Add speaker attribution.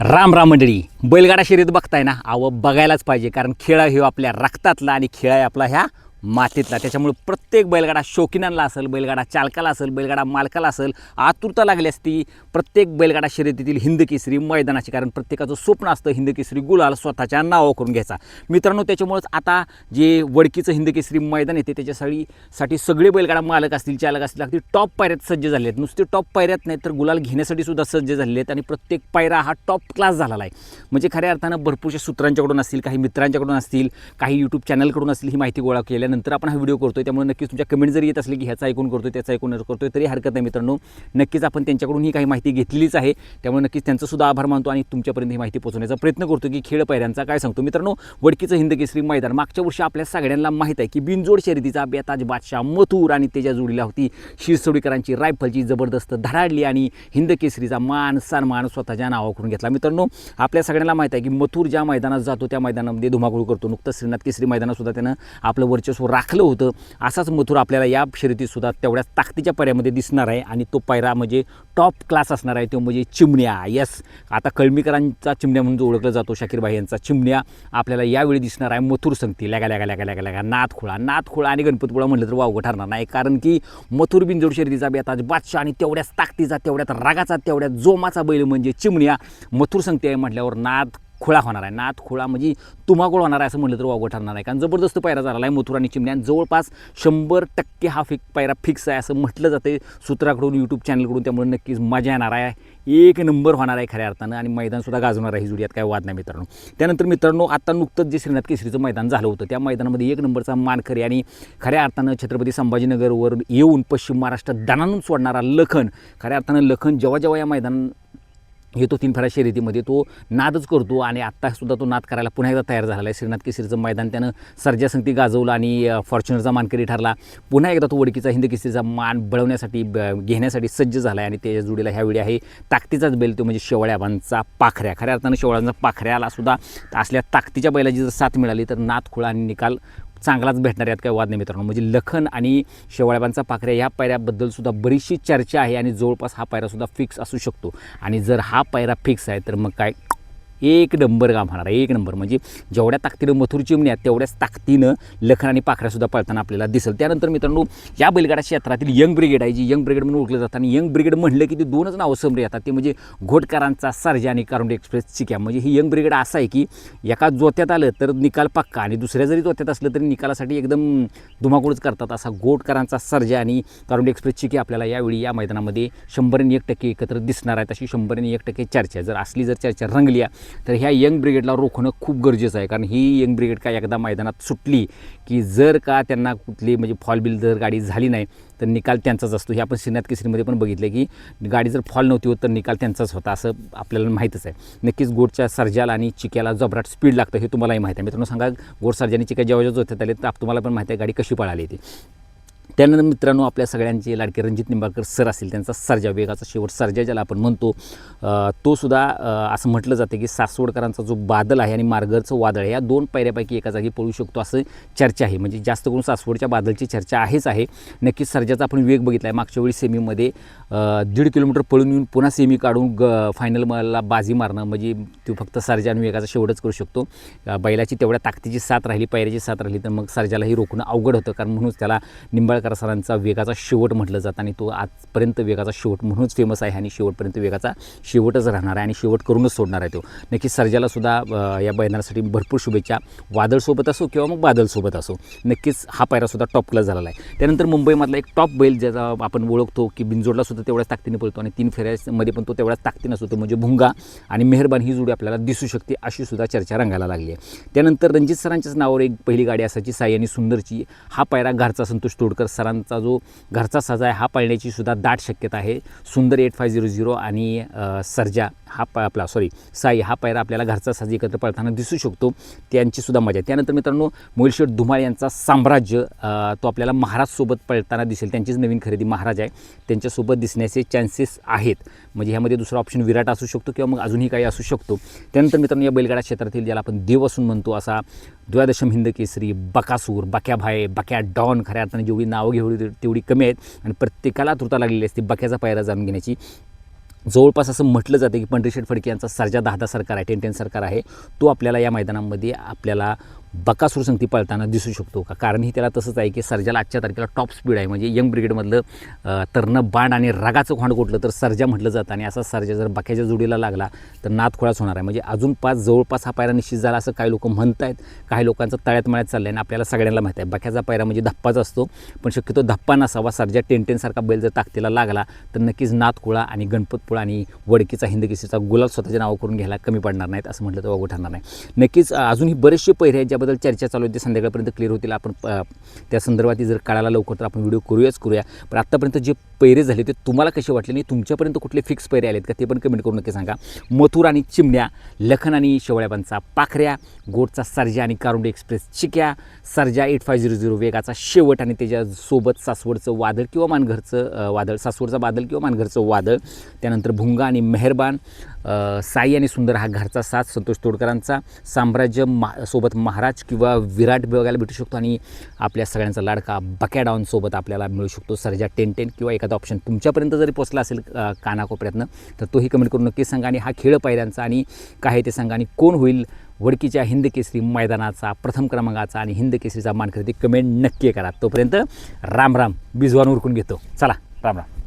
Speaker 1: राम राम मंडळी बैलगाडा शर्यत बघताय ना? अहो बघायलाच पाहिजे कारण खेळ हे आपल्या रक्तातला आणि खेळ आहे आपला ह्या मातीतला त्याच्यामुळे प्रत्येक बैलगाडा शौकीनांना असेल बैलगाडा चालकाला असेल बैलगाडा मालकाला असेल आतुरता लागली असती. प्रत्येक बैलगाडा शर्यतीतील हिंदकेसरी मैदानाची कारण प्रत्येकाचं स्वप्न असतं हिंदकेसरी गुलाल स्वतःच्या नावावर करून घ्यायचा. मित्रांनो त्याच्यामुळेच आता जे वडकीचं हिंदकेसरी मैदान येते त्याच्यासाठी साठी सगळे बैलगाडा मालक असतील चालक असतील अगदी टॉप पायऱ्यात सज्ज झाले आहेत. नुसते टॉप पायऱ्यात नाही तर गुलाल घेण्यासाठी सुद्धा सज्ज झालेले आहेत आणि प्रत्येक पायरा हा टॉप क्लास झालेला आहे. म्हणजे खऱ्या अर्थानं भरपूरशा सूत्रांच्याकडून असतील काही मित्रांच्याकडून असतील काही यूट्यूब चॅनलकडून असतील ही माहिती गोळा केल्यानंतर आपण हा व्हिडिओ करतोय त्यामुळे नक्कीच तुमच्या कमेंट जरी येत असले की ह्याचा ऐकून करतोय त्याचा ऐकून करतोय तरी हरकत नाही मित्रांनो. नक्कीच आपण त्यांच्याकडून ही काही माहिती घेतलेलीच आहे. त्यामुळे नक्कीच त्यांचासुद्धा आभार मानतो आणि तुमच्यापर्यंत ही माहिती पोहोचवण्याचा प्रयत्न करतो की खेळ पायऱ्यांचा काय सांगतो. मित्रांनो वडकीचं हिंद केसरी मैदान. मागच्या वर्षी आपल्या सगळ्यांना माहीत आहे की बिनजोड शर्यतीचा बेताज बादशाह मथूर आणि त्याच्या जोडीला होती. शिरसोडीकरांची रायफलची जबरदस्त धडाडली आणि हिंद केसरीचा मान सन्मान स्वतःच्या नावाकडून घेतला. मित्रांनो आपल्या सगळ्यांना माहीत आहे की मथूर ज्या मैदानात जातो त्या मैदानामध्ये धुमाकूळ करतो. नुकतं श्रीनाथ केसरी मैदानात सुद्धा त्यानं आपलं वर्चस्व राखलं होतं असाच मथुर आपल्याला या शर्यतीसुद्धा तेवढ्याच ताकदीच्या पायऱ्यामध्ये दिसणार आहे आणि तो पायरा म्हणजे टॉप क्लास असणार आहे तो म्हणजे चिमण्या. यस आता कळमीकरांचा चिमण्या म्हणून जो ओळखला जातो शाकीरबाई यांचा चिमण्या आपल्याला यावेळी दिसणार आहे मथुर संगती. लॅगा लगा लगा लगा लगा नाथखुळा. नाथखुळा आणि गणपतीपुळा म्हटलं तर वावगं ठरणार नाही कारण की मथुर बिनजोड शर्यतीचा बेताज बादशाह आणि तेवढ्याच ताकदीचा तेवढ्यात रागाचा तेवढ्यात जोमाचा बैल म्हणजे चिमण्या. मथुर संगती आहे म्हटल्यावर नाथ खुळा होणार आहे. नाथ खुळा म्हणजे तुमागोळ होणार आहे असं म्हटलं तर वावगं ठरणार आहे. कारण जबरदस्त पायरा झाला आहे मथुरा आणि चिमण्या. जवळपास शंभर टक्के हा फिक पायरा फिक्स आहे असं म्हटलं जाते सूत्राकडून यूट्यूब चॅनलकडून त्यामुळे नक्कीच मजा येणार आहे. एक नंबर होणार आहे खऱ्या अर्थानं. आणि मैदानसुद्धा गाजवणार आहे ही जोडी. काय वाद नाही मित्रांनो. त्यानंतर मित्रांनो आता नुकतंच जे श्रीनाथ केसरीचं मैदान झालं होतं त्या मैदानामध्ये एक नंबरचा मानकरी आणि खऱ्या अर्थानं छत्रपती संभाजीनगरवर येऊन पश्चिम महाराष्ट्रात दानानून सोडणारा लखन खऱ्या अर्थानं लखन जेव्हा जेव्हा या मैदान येतो तीन फेरा शर्यतीमध्ये तो नादच करतो आणि आत्तासुद्धा तो नाद करायला पुन्हा एकदा तयार झालेला आहे. श्रीनाथ केसरीचं मैदान त्यानं सर्जा संगती गाजवलं आणि फॉर्च्युनरचा मानकरी ठरला. पुन्हा एकदा तो वडकीचा हिंद केसरीचा मान बळवण्यासाठी ब- घेण्यासाठी सज्ज झाला आहे आणि त्याच्या जोडीला ह्यावेळी आहे ताकदीचाच बैल तो म्हणजे शेवळ्याबांचा पाखऱ्या. खऱ्या अर्थानं शेवळ्यांचा पाखऱ्यालासुद्धा असल्या ताकदीच्या बैलाची जर साथ मिळाली तर नाद खुळा आणि निकाल चांगलाच भेटणार यात काही वाद नाही मित्रांनो. म्हणजे लखन आणि शेवाळ्यांचा पाखऱ्या ह्या पायऱ्याबद्दल सुद्धा बरीचशी चर्चा आहे आणि जवळपास हा पायरा सुद्धा फिक्स असू शकतो. आणि जर हा पायरा फिक्स आहे तर मग काय एक नंबर काम होणार आहे एक नंबर. म्हणजे जेवढ्या ताकदीनं मथुर चिमण्या तेवढ्याच ताकदीनं लखन आणि पाखऱ्यासुद्धा पळताना आपल्याला दिसेल. त्यानंतर मित्रांनो या बैलगाडा क्षेत्रातील यंग ब्रिगेड आहे जी यंग ब्रिगेड म्हणून ओळखलं जातं. आणि यंग ब्रिगेड म्हणलं की ते दोनच नावं समोर येतात. ते म्हणजे घोटकरांचा सर्जा आणि कारुंडे एक्सप्रेस चिक्या. म्हणजे ही यंग ब्रिगेड असं आहे की एका जोत्यात आलं तर निकाल पक्का आणि दुसऱ्या जरी जोत्यात असलं तरी निकालासाठी एकदम धुमाकूळच करतात. असा घोटकारांचा सर्जा आणि कारुंडे एक्सप्रेस चिकी आपल्याला यावेळी या मैदानामध्ये शंभरने एक टक्के एकत्र दिसणार आहेत. अशी शंभरने एक टक्के चर्चा जर असली जर चर्चा रंगली तर ह्या यंग ब्रिगेडला रोखणं खूप गरजेचं आहे. कारण ही यंग ब्रिगेड काय एकदा मैदानात सुटली की जर का त्यांना कुठली म्हणजे फॉल बिल जर गाडी झाली नाही तर निकाल त्यांचाच असतो. हे आपण श्रीनाथ केसरीमध्ये पण बघितलं की गाडी जर फॉल नव्हती होत तर निकाल त्यांचाच होता असं आपल्याला माहीतच आहे. नक्कीच गोडच्या सर्जाला आणि चिक्याला जबराट स्पीड लागतं हे तुम्हालाही माहिती आहे. मित्रांनो सांगा गोड सर्जा आणि चिक्या जेव्हा जेव्हा जोत्यात आले तर तुम्हाला पण माहिती आहे गाडी कशी पळाली ती. त्यानंतर मित्रांनो आपल्या सगळ्यांचे लाडके रणजित निंबाळकर सर असतील त्यांचा सर्जा वेगाचा शेवट सर्जा ज्याला आपण म्हणतो तो सुद्धा असं म्हटलं जातं की सासवडकरांचा जो बादल आहे आणि मार्गरचं वादळ आहे या दोन पायऱ्यापैकी एका जागी पळू शकतो असं चर्चा आहे. म्हणजे जास्त करून सासवडच्या बादलची चर्चा आहेच आहे. नक्कीच सर्जाचा आपण वेग बघितला आहे मागच्या वेळी सेमीमध्ये दीड किलोमीटर पळून येऊन पुन्हा सेमी काढून ग फायनल मला बाजी मारणं म्हणजे तो फक्त सर्जा आणि वेगाचा शेवटच करू शकतो. बैलाची तेवढ्या ताकदीची साथ राहिली पायऱ्याची साथ राहिली तर मग सर्जालाही रोखणं अवघड होतं कारण म्हणूनच त्याला निंबाळकर सरांचा वेगाचा शेवट म्हटलं जातं आणि तो आजपर्यंत वेगाचा शेवट म्हणूनच फेमस आहे आणि शेवटपर्यंत वेगाचा शेवटच राहणार आहे आणि शेवट करूनच सोडणार आहे तो. नक्की सर्जालासुद्धा या बैलांसाठी भरपूर शुभेच्छा. वादळसोबत असो किंवा मग बादलसोबत असो नक्कीच हा पायरासुद्धा टॉप क्लास झालेला आहे. त्यानंतर मुंबईमधला एक टॉप बैल ज्याचा आपण ओळखतो की बिंजोडलासुद्धा तेवढ्याच ताकदीने पळतो आणि तीन फेऱ्यामध्ये पण तो तेवढ्याच ताकदीने असतो म्हणजे भुंगा आणि मेहरबान ही जोडी आपल्याला दिसू शकते अशी सुद्धा चर्चा रंगायला लागली आहे. त्यानंतर रणजित सरांच्याच नावावर एक पहिली गाडी असायची साई आणि सुंदरची. हा पायरा घरचा संतोष तोडकर सरांचा जो घरचा सजा आहे हा पाळण्याची सुद्धा दाट शक्यता आहे. सुंदर एट फाय झिरो झिरो आणि सर्जा. हा पाय आपला सॉरी साई हा पायरा आपल्याला घरचा साज एकत्र पळताना दिसू शकतो. त्यांचीसुद्धा मजा आहे. त्यानंतर मित्रांनो मोहिलशेठ धुमाळ यांचा साम्राज्य तो आपल्याला महाराजसोबत पळताना दिसेल. त्यांचीच नवीन खरेदी महाराज आहे. त्यांच्यासोबत दिसण्याचे चान्सेस आहेत. म्हणजे ह्यामध्ये दुसरा ऑप्शन विराट असू शकतो किंवा मग अजूनही काही असू शकतो. त्यानंतर मित्रांनो या बैलगाडा क्षेत्रातील ज्याला आपण देव असून म्हणतो असा द्वादशम हिंद केसरी बकासूर बक्याभाय बक्या डॉन खऱ्या अर्थाने जेवढी नावं घेवढी तेवढी कमी आहेत आणि प्रत्येकाला तृता लागलेली असते बक्याचा पायरा जाणून घेण्याची. जवळपास असं म्हटलं जातं की पंढरीशेठ फडके यांचा सर्जा दहादा सरकार आहे टेन टेन सरकार आहे तो आपल्याला या मैदानामध्ये आपल्याला बकासूर संगती पळताना दिसू शकतो का? कारणही त्याला तसंच आहे की सर्जाला आजच्या तारखेला टॉप स्पीड आहे. म्हणजे यंग ब्रिगेडमधलं तरणं बाण आणि रागाचं खोंड कुठलं तर सर्जा म्हटलं जातं. आणि असा सर्जा जर बक्याच्या जोडीला लागला तर नादखोळाच होणार आहे. म्हणजे अजून पाच जवळपास हा पायरा निश्चित झाला असं काही लोक म्हणत आहेत. काही लोकांचं तळ्यात मळ्यात चाललं आहे आणि आपल्याला सगळ्यांना माहीत आहे. बक्याचा पायरा म्हणजे धप्पाच असतो. पण शक्यतो धप्पा नसावा. सर्जा टेनटेनसारखा बैल जर ताकदीला लागला तर नक्कीच नाथकुळा आणि गणपतपुळा आणि वडकीचा हिंदकिसीचा गुलाल स्वतःच्या नावं करून घ्यायला कमी पडणार नाहीत असं म्हटलं तर वागू ठरणार नाही. नक्कीच अजूनही बरेचसे पहिरे आहेत ज्या त्याबद्दल चर्चा चालू होती संध्याकाळपर्यंत क्लिअर होतील. आपण त्या संदर्भात जर कळायला लवकर तर आपण व्हिडिओ करूयाच करूया. पण आत्तापर्यंत जे पैरे झाले ते तुम्हाला कसे वाटले आणि तुमच्यापर्यंत कुठले फिक्स पैरे आलेत का ते पण कमेंट करून नक्की सांगा. मथुर आणि चिमण्या लखन आणि शेवळ्यापांचा पाखऱ्या गोडचा सर्जा आणि Karunde express Chikya Sarja eight five zero zero वेगाचा शेवट आणि त्याच्यासोबत सासवडचं वादळ किंवा मानघरचं वादळ सासवडचा बादल किंवा मानघरचं वादळ त्यानंतर भुंगा आणि मेहरबान साई आणि सुंदर हा घरचा साथ संतोष तोडकरांचा. साम्राज्य मा सोबत महाराज किंवा विराट बघायला भेटू शकतो आणि आपल्या सगळ्यांचा लाडका बक्या डाऊनसोबत आपल्याला मिळू शकतो. सर्जा टेन टेन किंवा एखादा ऑप्शन तुमच्यापर्यंत जरी पोचला असेल कानाकोपऱ्यातनं तर तोही कमेंट करून नक्की सांगा. आणि हा खेळ पायऱ्यांचा आणि काय ते सांगा. आणि कोण होईल वडकीच्या हिंद केसरी मैदानाचा प्रथम क्रमांकाचा आणि हिंद केसरीचा मान खरेदी कमेंट नक्की करा. तोपर्यंत राम राम बिजवान उरकून घेतो. चला राम राम.